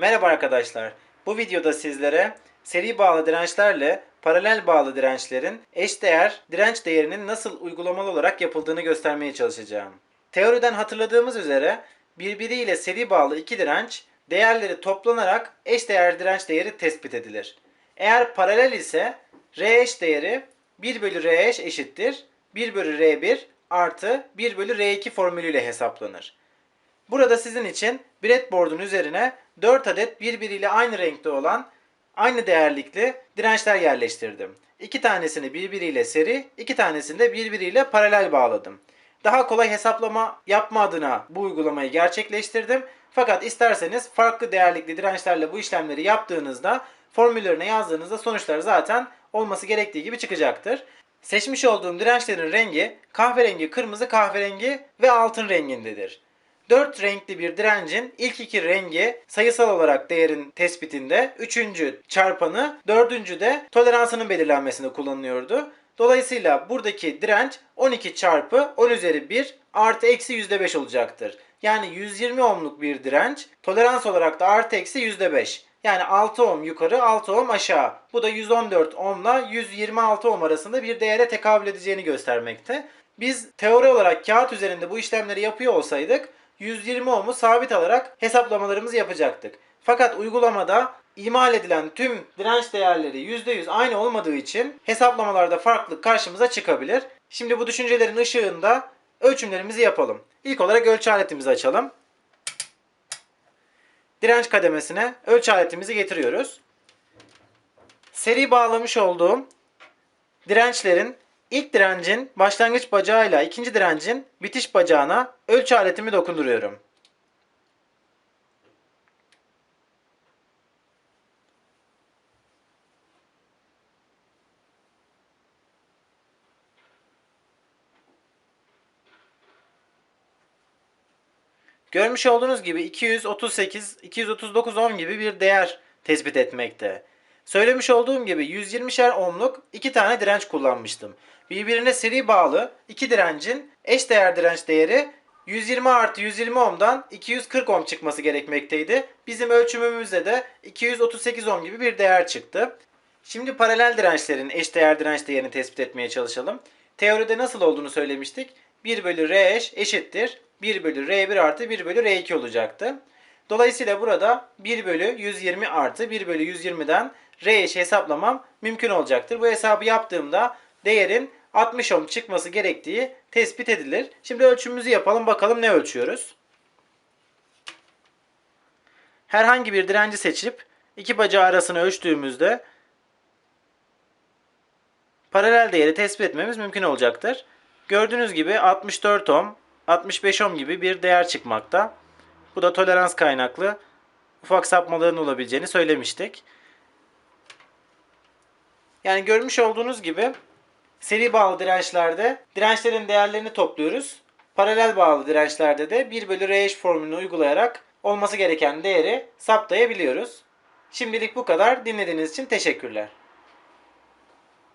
Merhaba arkadaşlar. Bu videoda sizlere seri bağlı dirençlerle paralel bağlı dirençlerin eşdeğer direnç değerinin nasıl uygulamalı olarak yapıldığını göstermeye çalışacağım. Teoriden hatırladığımız üzere birbiriyle seri bağlı iki direnç değerleri toplanarak eşdeğer direnç değeri tespit edilir. Eğer paralel ise R eş değeri 1 bölü R eş eşittir 1 bölü R1 artı 1 bölü R2 formülüyle hesaplanır. Burada sizin için breadboard'un üzerine 4 adet birbiriyle aynı renkte olan aynı değerlikli dirençler yerleştirdim. İki tanesini birbiriyle seri, iki tanesini de birbiriyle paralel bağladım. Daha kolay hesaplama yapma adına bu uygulamayı gerçekleştirdim. Fakat isterseniz farklı değerlikli dirençlerle bu işlemleri yaptığınızda formüllerine yazdığınızda sonuçlar zaten olması gerektiği gibi çıkacaktır. Seçmiş olduğum dirençlerin rengi kahverengi, kırmızı, kahverengi ve altın rengindedir. 4 renkli bir direncin ilk iki rengi sayısal olarak değerin tespitinde, üçüncü çarpanı, dördüncü de toleransının belirlenmesinde kullanılıyordu. Dolayısıyla buradaki direnç 12 çarpı 10 üzeri 1 artı eksi %5 olacaktır. Yani 120 ohmluk bir direnç, tolerans olarak da artı eksi %5. Yani 6 ohm yukarı 6 ohm aşağı. Bu da 114 ohmla 126 ohm arasında bir değere tekabül edeceğini göstermekte. Biz teori olarak kağıt üzerinde bu işlemleri yapıyor olsaydık 120 ohm'u sabit alarak hesaplamalarımızı yapacaktık. Fakat uygulamada imal edilen tüm direnç değerleri %100 aynı olmadığı için hesaplamalarda farklılık karşımıza çıkabilir. Şimdi bu düşüncelerin ışığında ölçümlerimizi yapalım. İlk olarak ölçü aletimizi açalım. Direnç kademesine ölçü aletimizi getiriyoruz. Seri bağlamış olduğum dirençlerin ilk direncin başlangıç bacağıyla ikinci direncin bitiş bacağına ölçü aletimi dokunduruyorum. Görmüş olduğunuz gibi 238, 239 ohm gibi bir değer tespit etmekte. Söylemiş olduğum gibi 120'şer ohmluk iki tane direnç kullanmıştım. Birbirine seri bağlı iki direncin eş değer direnç değeri 120 artı 120 ohm'dan 240 ohm çıkması gerekmekteydi. Bizim ölçümümüzde de 238 ohm gibi bir değer çıktı. Şimdi paralel dirençlerin eş değer direnç değerini tespit etmeye çalışalım. Teoride nasıl olduğunu söylemiştik. 1 bölü R eş eşittir. 1 bölü R1 artı 1 bölü R2 olacaktı. Dolayısıyla burada 1 bölü 120 artı 1 bölü 120'den R eşi hesaplamam mümkün olacaktır. Bu hesabı yaptığımda değerin 60 ohm çıkması gerektiği tespit edilir. Şimdi ölçümümüzü yapalım bakalım ne ölçüyoruz. Herhangi bir direnci seçip iki bacağı arasını ölçtüğümüzde paralel değeri tespit etmemiz mümkün olacaktır. Gördüğünüz gibi 64 ohm, 65 ohm gibi bir değer çıkmakta. Bu da tolerans kaynaklı ufak sapmaların olabileceğini söylemiştik. Yani görmüş olduğunuz gibi seri bağlı dirençlerde dirençlerin değerlerini topluyoruz. Paralel bağlı dirençlerde de 1 bölü R eş formülünü uygulayarak olması gereken değeri saptayabiliyoruz. Şimdilik bu kadar. Dinlediğiniz için teşekkürler.